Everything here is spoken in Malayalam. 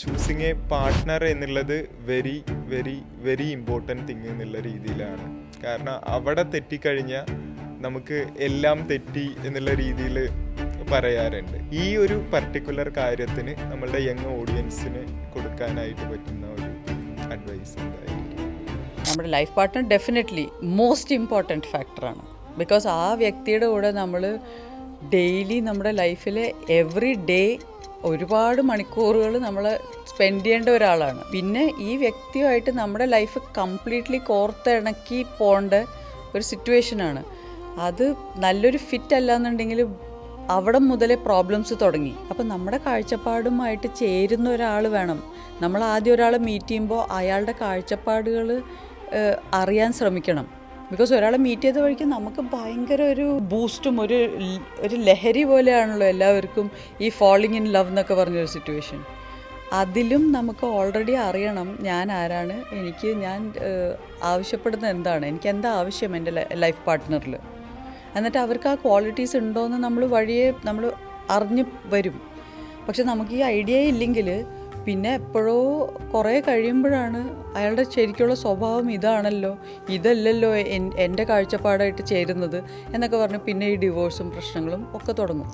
ചൂസിങ് എ പാർട്ട്ണർ എന്നുള്ളത് very very very important thing എന്നുള്ള രീതിയിലാണ്. കാരണം അവിടെ തെറ്റിക്കഴിഞ്ഞാൽ നമുക്ക് എല്ലാം തെറ്റി എന്നുള്ള രീതിയിൽ പറയാറുണ്ട്. ഈ ഒരു പർട്ടിക്കുലർ കാര്യത്തിന് നമ്മളുടെ യങ് ഓഡിയൻസിന് കൊടുക്കാനായിട്ട് പറ്റുന്ന ഒരു അഡ്വൈസ് എന്തായിരിക്കും? നമ്മുടെ life partner definitely most important ഫാക്ടറാണ് ബിക്കോസ് ആ വ്യക്തിയുടെ കൂടെ നമ്മൾ ഡെയിലി നമ്മുടെ ലൈഫിൽ എവറി ഡേ ഒരുപാട് മണിക്കൂറുകൾ നമ്മൾ സ്പെൻഡ് ചെയ്യേണ്ട ഒരാളാണ്. പിന്നെ ഈ വ്യക്തിയുമായിട്ട് നമ്മുടെ ലൈഫ് കംപ്ലീറ്റ്ലി കോർത്തിണക്കി പോകേണ്ട ഒരു സിറ്റുവേഷനാണ് അത് നല്ലൊരു ഫിറ്റ് അല്ലാന്നുണ്ടെങ്കിൽ അവിടെ മുതലേ പ്രോബ്ലംസ് തുടങ്ങി. അപ്പം നമ്മുടെ കാഴ്ചപ്പാടുമായിട്ട് ചേരുന്ന ഒരാൾ വേണം. നമ്മൾ ആദ്യം ഒരാളെ മീറ്റ് ചെയ്യുമ്പോൾ അയാളുടെ കാഴ്ചപ്പാടുകൾ അറിയാൻ ശ്രമിക്കണം. ബിക്കോസ് ഒരാളെ മീറ്റ് ചെയ്ത വഴിക്ക് നമുക്ക് ഭയങ്കര ഒരു ബൂസ്റ്റും ഒരു ഒരു ലഹരി പോലെയാണല്ലോ എല്ലാവർക്കും ഈ ഫാളിങ് ഇൻ ലവ് എന്നൊക്കെ പറഞ്ഞൊരു സിറ്റുവേഷൻ അതിലും നമുക്ക് ഓൾറെഡി അറിയണം ഞാൻ ആരാണ് എനിക്ക് ഞാൻ ആവശ്യപ്പെടുന്ന എന്താണ് എനിക്ക് എന്താ ആവശ്യം എന്റെ ലൈഫ് പാർട്ട്ണറിൽ എന്നിട്ട് അവർക്ക് ആ ക്വാളിറ്റീസ് ഉണ്ടോയെന്ന് നമ്മൾ വഴിയെ നമ്മൾ അറിഞ്ഞ് വരും. പക്ഷെ നമുക്ക് ഈ ഐഡിയ ഇല്ലെങ്കിൽ പിന്നെ എപ്പോഴോ കുറേ കഴിയുമ്പോഴാണ് അയാളുടെ ശരിക്കുള്ള സ്വഭാവം ഇതാണല്ലോ ഇതല്ലല്ലോ എൻ- എന്റെ കാഴ്ചപ്പാടായിട്ട് ചേരുന്നത് എന്നൊക്കെ പറഞ്ഞ് പിന്നെ ഈ ഡിവോഴ്സും പ്രശ്നങ്ങളും ഒക്കെ തുടങ്ങും.